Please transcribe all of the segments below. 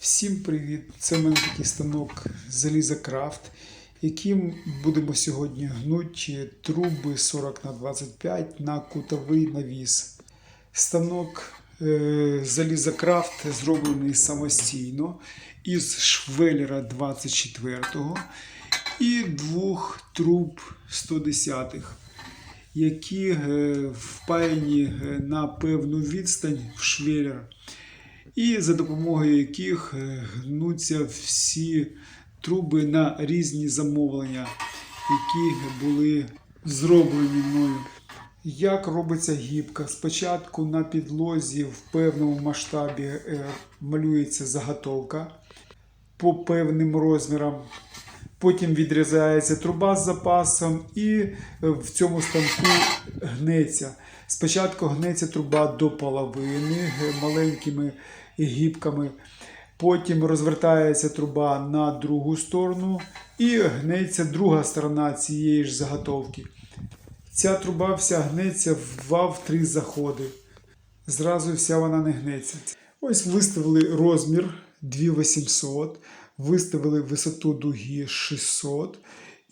Всім привіт! Це в мене такий станок Залізокрафт, яким будемо сьогодні гнути труби 40 на 25 на кутовий навіс. Станок е, Залізокрафт зроблений самостійно із швеллера 24 і двох труб 110 які е, впаяні е, на певну відстань в швеллер і за допомогою яких е, гнуться всі труби на різні замовлення, які були зроблені мною. Як робиться гібка? Спочатку на підлозі в певному масштабі е, малюється заготовка по певним розмірам. Потім відрізається труба з запасом і е, в цьому станку гнеться. Спочатку гнеться труба до половини маленькими гібками. Потім розвертається труба на другу сторону і гнеться друга сторона цієї ж заготовки. Ця труба вся гнеться в 2-3 заходи. Зразу вся вона не гнеться. Ось виставили розмір 2800, виставили висоту дуги 600.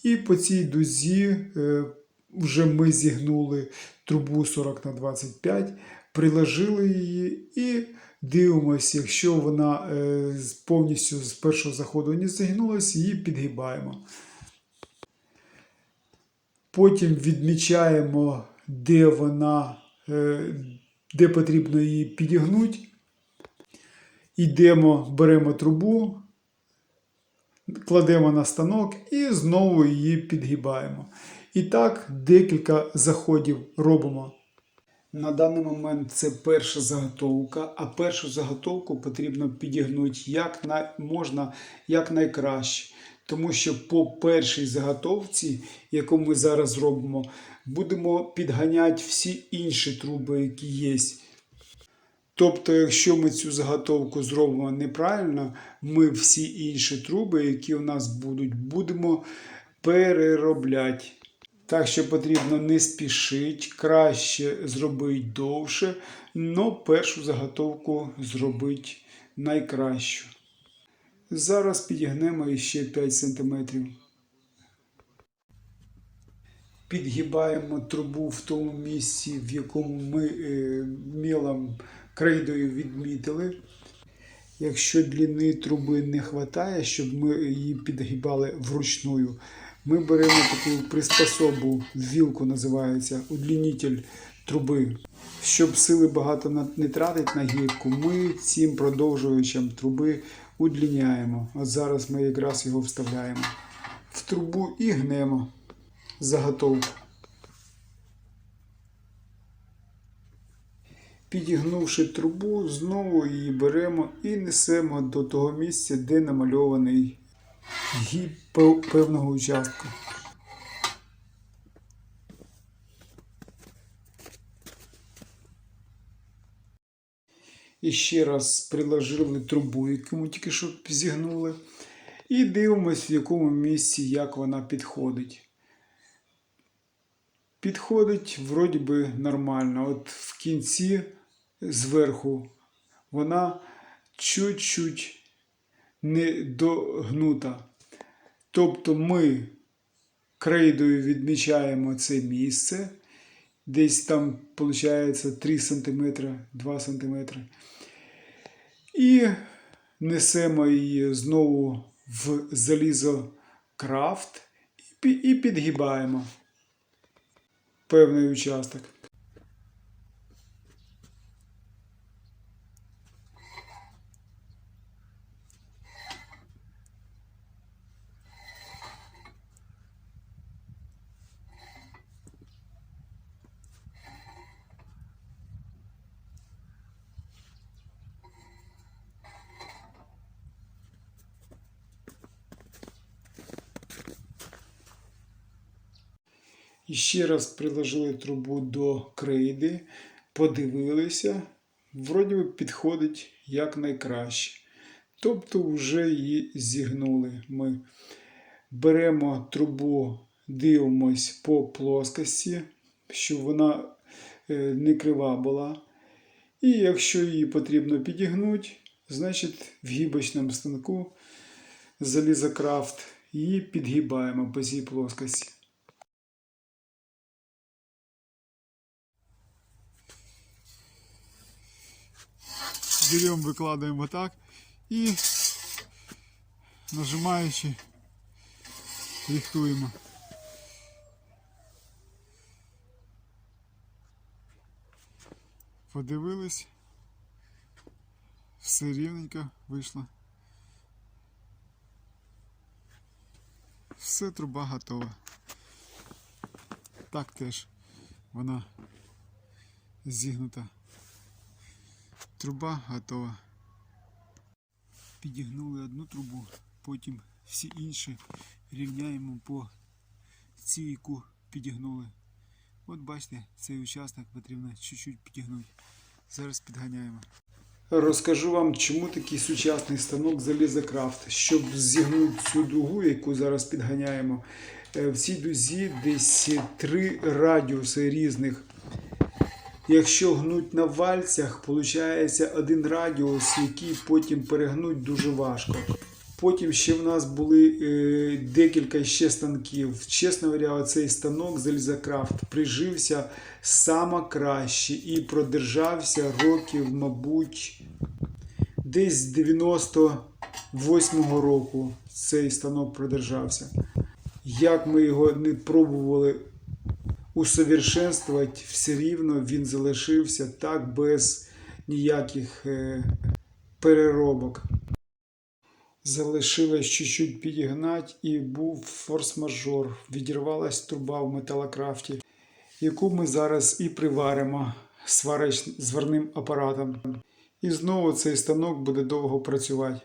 І по цій дузі е, вже ми зігнули трубу 40 на 25, приложили її і дивимося, якщо вона е, повністю з першого заходу не зігнулася, її підгибаємо. Потім відмічаємо, де вона, е, де потрібно її підігнути. Йдемо, беремо трубу, кладемо на станок і знову її підгибаємо. І так декілька заходів робимо. На даний момент це перша заготовка, а першу заготовку потрібно підігнути як на, можна як найкраще. Тому що по першій заготовці, яку ми зараз робимо, будемо підганяти всі інші труби, які є. Тобто, якщо ми цю заготовку зробимо неправильно, ми всі інші труби, які у нас будуть, будемо переробляти. Так що потрібно не спішити, краще зробити довше, але першу заготовку зробити найкращу. Зараз підігнемо ще 5 см. Підгибаємо трубу в тому місці, в якому ми е, мілом крейдою відмітили. Якщо длини труби не вистачає, щоб ми її підгибали вручную, ми беремо таку приспособу, вілку називається, удлінитель труби. Щоб сили багато не тратити на гібку, ми цим продовжувачем труби удліняємо. От зараз ми якраз його вставляємо в трубу і гнемо заготовку. Підігнувши трубу, знову її беремо і несемо до того місця, де намальований гіб певного участку. І ще раз приложили трубу, яку ми тільки що зігнули. І дивимось, в якому місці, як вона підходить. Підходить вроді би нормально. От в кінці зверху вона чуть-чуть не догнута. Тобто ми крейдою відмічаємо це місце. Десь там виходить 3 см, 2 см. І несемо її знову в залізокрафт і підгибаємо певний участок. І ще раз приложили трубу до крейди, подивилися, вроді би підходить як найкраще. Тобто вже її зігнули. Ми беремо трубу, дивимось по плоскості, щоб вона е, не крива була. І якщо її потрібно підігнути, Значить, в гібочному станку залізокрафт і підгибаємо по цій плоскості. Берем, викладаємо так і нажимаючи рихтуємо. Подивились. Все рівненько вийшло. Все, труба готова. Так теж вона зігнута. Труба готова. Підігнули одну трубу, потім всі інші рівняємо по цій, яку підігнули. От бачите, цей участок потрібно чуть-чуть підігнути. Зараз підганяємо. Розкажу вам, чому такий сучасний станок залізокрафт. Щоб зігнути цю дугу, яку зараз підганяємо, е, в цій дузі десь три радіуси різних. Якщо гнуть на вальцях, виходить один радіус, який потім перегнуть дуже важко. Потім ще в нас були е, декілька ще станків. Чесно говоря, цей станок залізокрафт прижився саме краще і продержався років, мабуть, десь з 98-го року цей станок продержався. Як ми його не пробували усовершенствувати, все рівно він залишився так без ніяких е, переробок. Залишилось чуть-чуть підігнати і був форс-мажор. Відірвалась труба в металокрафті, яку ми зараз і приваримо сварич... зварним апаратом. І знову цей станок буде довго працювати.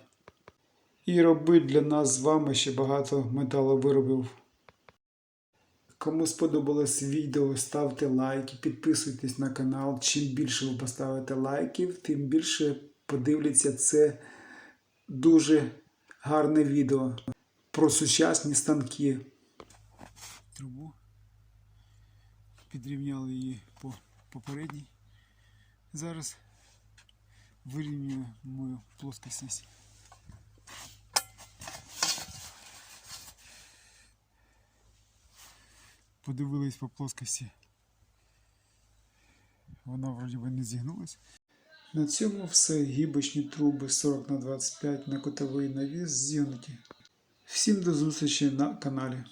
І робить для нас з вами ще багато металовиробів. Кому сподобалось відео, ставте лайки, підписуйтесь на канал. Чим більше ви поставите лайків, тим більше подивляться це дуже гарне відео про сучасні станки. Трубу. Підрівняли її по попередній. Зараз вирівнюємо плоскость. Подивились по плоскості. Вона вроді би не зігнулась. На цьому все. Гібочні труби 40 на 25 на котовий навіс зігнуті. Всім до зустрічі на каналі.